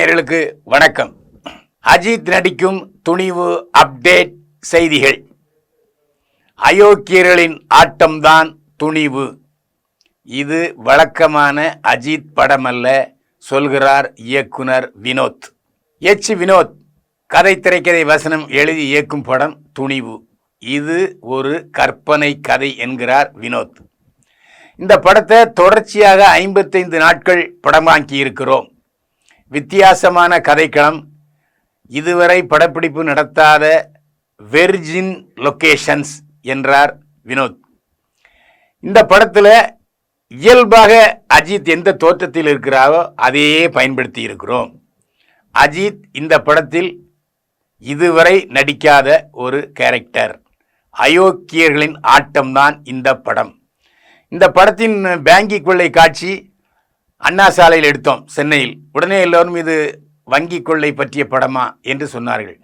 நேயர்களுக்கு வணக்கம். அஜித் நடிக்கும் துணிவு அப்டேட் செய்திகள். அயோக்கியர்களின் ஆட்டம்தான் துணிவு. இது வழக்கமான அஜித் படமல்ல சொல்கிறார் இயக்குனர் வினோத். எச். வினோத் கதை திரைக்கதை வசனம் எழுதி இயக்கும் படம் துணிவு. இது ஒரு கற்பனை கதை என்கிறார் வினோத். இந்த படத்தை தொடர்ச்சியாக ஐம்பத்தைந்து நாட்கள் படமாக்கி இருக்கிறோம் வித்தியாசமான கதைக்களம். இதுவரை படப்பிடிப்பு நடத்தாத வெர்ஜின் லொக்கேஷன்ஸ் என்றார் வினோத். இந்த படத்தில் இயல்பாக அஜித் எந்த தோற்றத்தில் இருக்கிறாரோ அதையே பயன்படுத்தி இருக்கிறோம். அஜித் இந்த படத்தில் இதுவரை நடிக்காத ஒரு கேரக்டர். அயோக்கியர்களின் ஆட்டம்தான் இந்த படம். இந்த படத்தின் பேங்கி கொள்ளை காட்சி அண்ணா சாலையில் எடுத்தோம் சென்னையில். உடனே எல்லோரும் இது வங்கி கொள்ளை பற்றிய படமா என்று சொன்னார்கள்.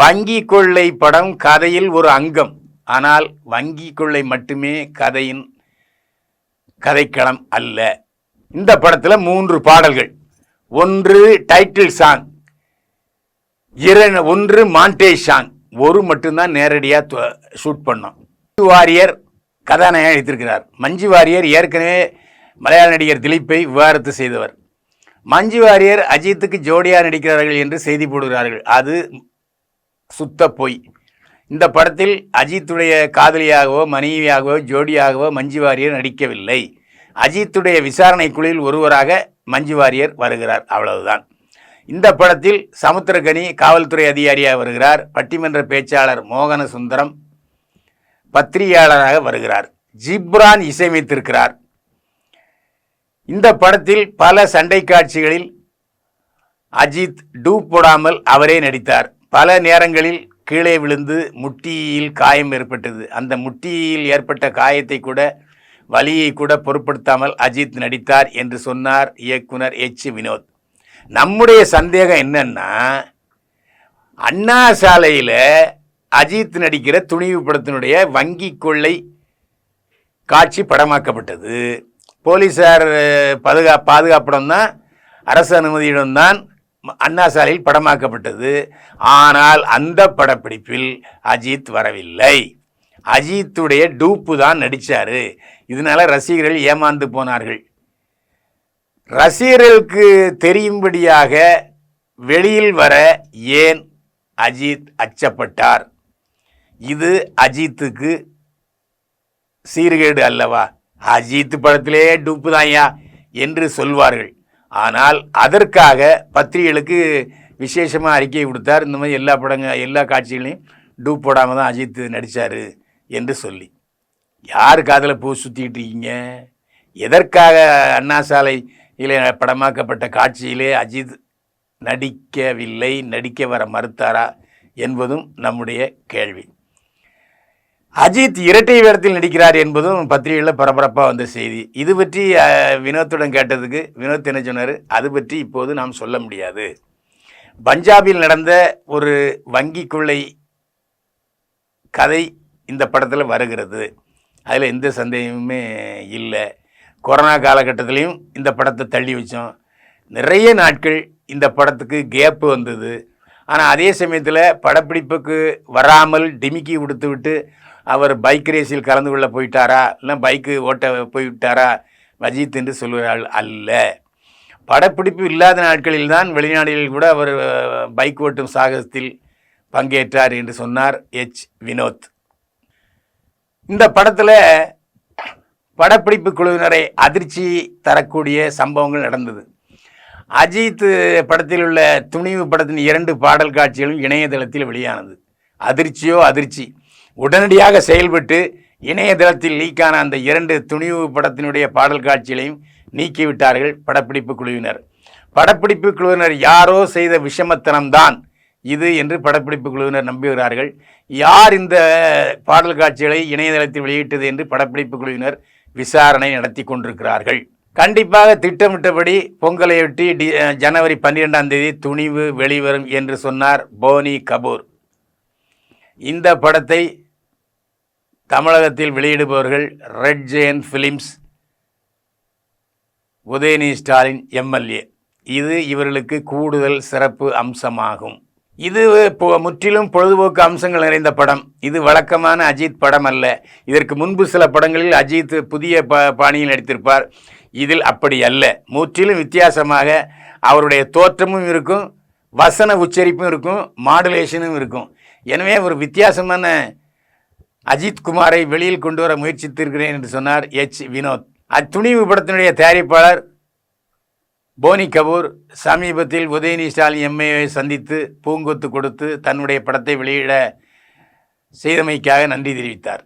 வங்கி கொள்ளை படம் கதையில் ஒரு அங்கம். ஆனால் வங்கி கொள்ளை மட்டுமே கதையின் கதைக்களம் அல்ல. இந்த படத்தில் மூன்று பாடல்கள். ஒன்று டைட்டில் சாங். இர ஒன்று மாண்டேஜ் சாங். ஒரு மட்டும்தான் நேரடியாக ஷூட் பண்ணோம். மஞ்சு வாரியர் கதாநாயகன் எடுத்திருக்கிறார். மஞ்சு வாரியர் ஏற்கனவே மலையாள நடிகர் திலீப்பை விவாகரத்து செய்தவர். மஞ்சு வாரியர் அஜித்துக்கு ஜோடியாக நடிக்கிறார்கள் என்று செய்தி போடுகிறார்கள். அது சுத்த பொய். இந்த படத்தில் அஜித்துடைய காதலியாகவோ மனைவியாகவோ ஜோடியாகவோ மஞ்சு வாரியர் நடிக்கவில்லை. அஜித்துடைய விசாரணை குழுவில் ஒருவராக மஞ்சு வாரியர் வருகிறார். அவ்வளவுதான். இந்த படத்தில் சமுத்திரகனி காவல்துறை அதிகாரியாக வருகிறார். பட்டிமன்ற பேச்சாளர் மோகன சுந்தரம் பத்திரிகையாளராக வருகிறார். ஜிப்ரான் இசையமைத்திருக்கிறார். இந்த படத்தில் பல சண்டை காட்சிகளில் அஜித் டூப் போடாமல் அவரே நடித்தார். பல நேரங்களில் கீழே விழுந்து முட்டியில் காயம் ஏற்பட்டது. அந்த முட்டியில் ஏற்பட்ட காயத்தை கூட வலியை கூட பொருட்படுத்தாமல் அஜித் நடித்தார் என்று சொன்னார் இயக்குனர் எச். வினோத். நம்முடைய சந்தேகம் என்னன்னா அண்ணா சாலையில் அஜித் நடிக்கிற துணிவு படத்தினுடைய வங்கி கொள்ளை காட்சி படமாக்கப்பட்டது. போலீஸார் பாதுகா பாதுகாப்புடன் தான் அரசு அனுமதியுடன் தான் அண்ணா சாலையில் படமாக்கப்பட்டது. ஆனால் அந்த படப்பிடிப்பில் அஜித் வரவில்லை. அஜித்துடைய டூப்பு தான் நடித்தார் இதனால ரசிகர்கள் ஏமாந்து போனார்கள். ரசிகர்களுக்கு தெரியும்படியாக வெளியில் வர ஏன் அஜித் அச்சப்பட்டார்? இது அஜித்துக்கு சீர்கேடு அல்லவா? அஜித் படத்திலே டூப்பு தான்யா என்று சொல்வார்கள். ஆனால் அதற்காக பத்திரிகைகளுக்கு விசேஷமாக அறிக்கை கொடுத்தார். இந்த மாதிரி எல்லா படங்க எல்லா காட்சிகளையும் டூப் போடாமல் தான் அஜித் நடித்தார் என்று சொல்லி. யார் காதில் பூ சுற்றிக்கிட்டு இருக்கீங்க? எதற்காக அண்ணா சாலையில் படமாக்கப்பட்ட காட்சியிலே அஜித் நடிக்கவில்லை நடிக்க வர மறுத்தாரா என்பதும் நம்முடைய கேள்வி. அஜித் இரட்டை வேடத்தில் நடிக்கிறார் என்பதும் பத்திரிகையில் பரபரப்பாக வந்த செய்தி. இது பற்றி வினோத்துடன் கேட்டதுக்கு வினோத் என்ன சொன்னார்? அது பற்றி இப்போது நாம் சொல்ல முடியாது. பஞ்சாபில் நடந்த ஒரு வங்கி கொள்ளை கதை இந்த படத்தில் வருகிறது. அதில் எந்த சந்தேகமுமே இல்லை. கொரோனா காலகட்டத்திலையும் இந்த படத்தை தள்ளி வச்சோம். நிறைய நாட்கள் இந்த படத்துக்கு கேப்பு வந்தது. ஆனால் அதே சமயத்தில் படப்பிடிப்புக்கு வராமல் டிமிக்கி கொடுத்து விட்டு அவர் பைக் ரேஸில் கலந்து கொள்ள போயிட்டாரா? இல்லை பைக்கு ஓட்ட போய்விட்டாரா? அஜித் என்று சொல்கிறாள் அல்ல. படப்பிடிப்பு இல்லாத நாட்களில் தான் வெளிநாடுகளில் கூட அவர் பைக் ஓட்டும் சாகசத்தில் பங்கேற்றார் என்று சொன்னார் எச். வினோத். இந்த படத்தில் படப்பிடிப்பு குழுவினரை அதிர்ச்சி தரக்கூடிய சம்பவங்கள் நடந்தது. அஜித் படத்தில் உள்ள துணிவு படத்தின் இரண்டு பாடல் காட்சிகளும் இணையதளத்தில் வெளியானது. அதிர்ச்சியோ அதிர்ச்சி. உடனடியாக செயல்பட்டு இணையதளத்தில் லீக்கான அந்த இரண்டு துணிவு படத்தினுடைய பாடல் காட்சிகளையும் நீக்கிவிட்டார்கள் படப்பிடிப்பு குழுவினர். படப்பிடிப்பு குழுவினர் யாரோ செய்த விஷமத்தனம்தான் இது என்று படப்பிடிப்பு குழுவினர் நம்புகிறார்கள். யார் இந்த பாடல் காட்சிகளை இணையதளத்தில் வெளியிட்டது என்று படப்பிடிப்பு குழுவினர் விசாரணை நடத்தி கொண்டிருக்கிறார்கள். கண்டிப்பாக திட்டமிட்டபடி பொங்கலையொட்டி டி ஜனவரி பன்னிரெண்டாம் தேதி துணிவு வெளிவரும் என்று சொன்னார் போனி கபூர். இந்த படத்தை தமிழகத்தில் வெளியிடுபவர்கள் red giant films Udhayanidhi Stalin MLA. இது இவர்களுக்கு கூடுதல் சிறப்பு அம்சமாகும். இது முற்றிலும் பொழுதுபோக்கு அம்சங்கள் நிறைந்த படம். இது வழக்கமான அஜித் படம் அல்ல. இதற்கு முன்பு சில படங்களில் அஜித் புதிய ப பாணியில் நடித்திருப்பார். இதில் அப்படி அல்ல. முற்றிலும் வித்தியாசமாக அவருடைய தோற்றமும் இருக்கும் வசன உச்சரிப்பும் இருக்கும் மாடுலேஷனும் இருக்கும். எனவே ஒரு வித்தியாசமான அஜித் குமாரை வெளியில் கொண்டு வர முயற்சித்திருக்கிறேன் என்று சொன்னார் எச். வினோத். அத்துணிவு படத்தினுடைய தயாரிப்பாளர் போனி கபூர் சமீபத்தில் உதயநிதி ஸ்டாலின் எம்ஏவை சந்தித்து பூங்கொத்து கொடுத்து தன்னுடைய படத்தை வெளியிட செய்தமைக்காக நன்றி தெரிவித்தார்.